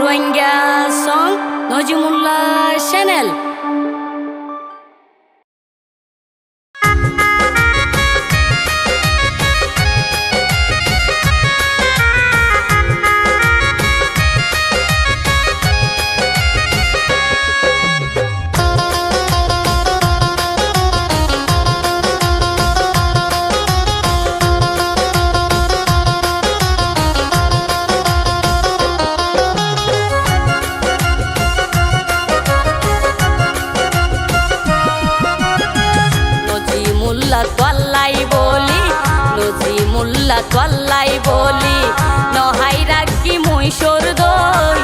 Rohingya song Najimullah channel. Nazimullah তোয়াল্লাই বলি, নহাই রাখি মহিষর দই,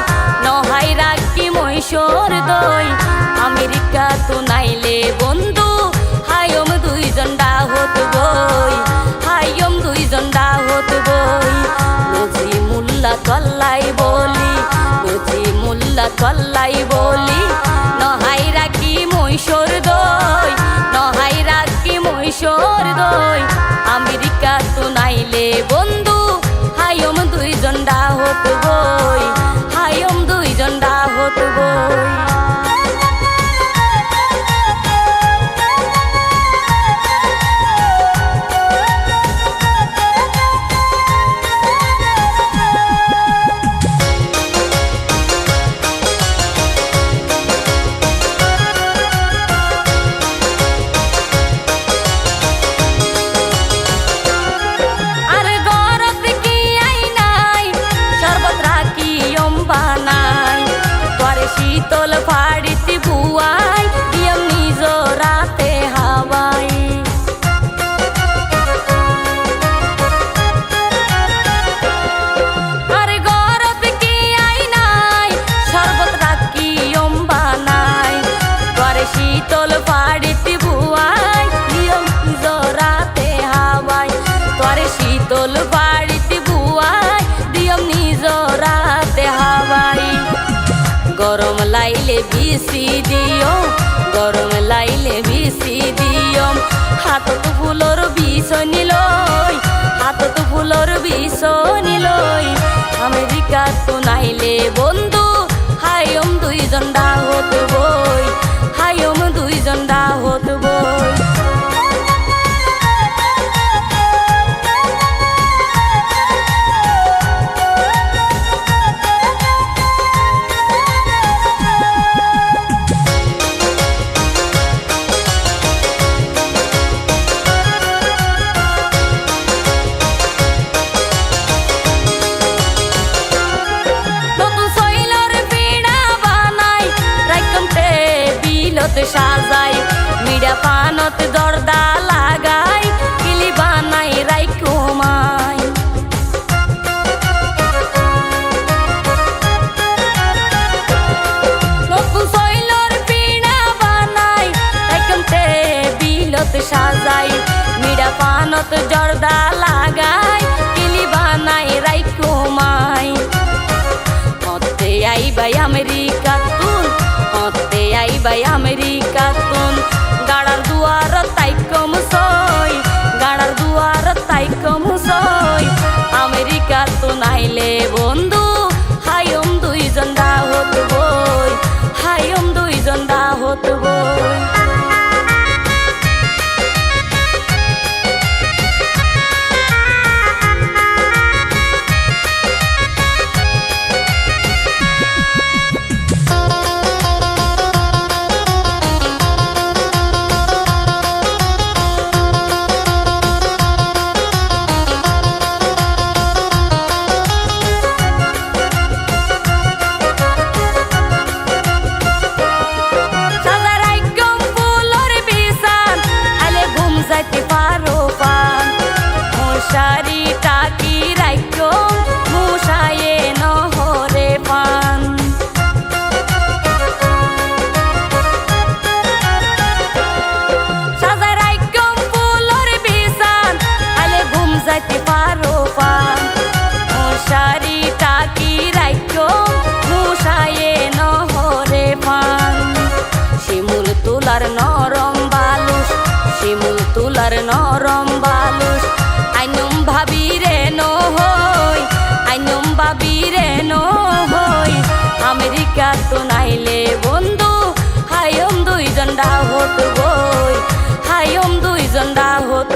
নহাই রাখি মহিষর দই। আমেরিকা তো নাইলে বন্ধু, হায়ম দুইজন ডাহত বই, হায়ম দুইজন ডাহত বই। নজিমুল্লাহ তোয়াল্লাই বলি, নজিমুল্লাহ তোয়াল্লাই বলি বিসি দিও গরম লাইলে বিসি দিয়ম হাতত মিডা দরদা লাগাই, কিলি বানাই রাইকম বিলত সাজাই। মিডা পানত জর্দা লাগাই, কিলি বানাই রাইকুমাই মতে আইবাই আমেরিকা তুন মতে আইবাই আমেরিকা তুন। দুইজন দা হত বই হাইম দুইজন দা হত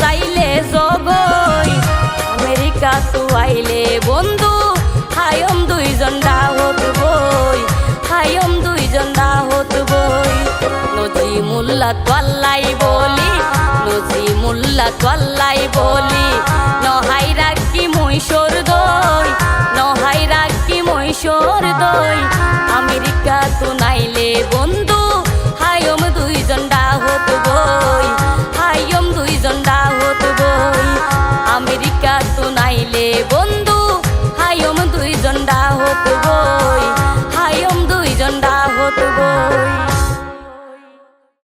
যাইলে জগই। আমেরিকা তো আইলে বন্ধু, হায়ম দুইজন ডাহত বই। হায়ম দুইজন ডাহত বই। নজি মুল্লা তোয়াল্লাই বলি নজি মুল্লা তোয়াল্লাই বলি, নহাই রাখি মহিষর দই, নহাই রাখি মহিষর দই। আমেরিকা তো নাইলে বন্ধু, হায়ম দুইজন ডাহত বই।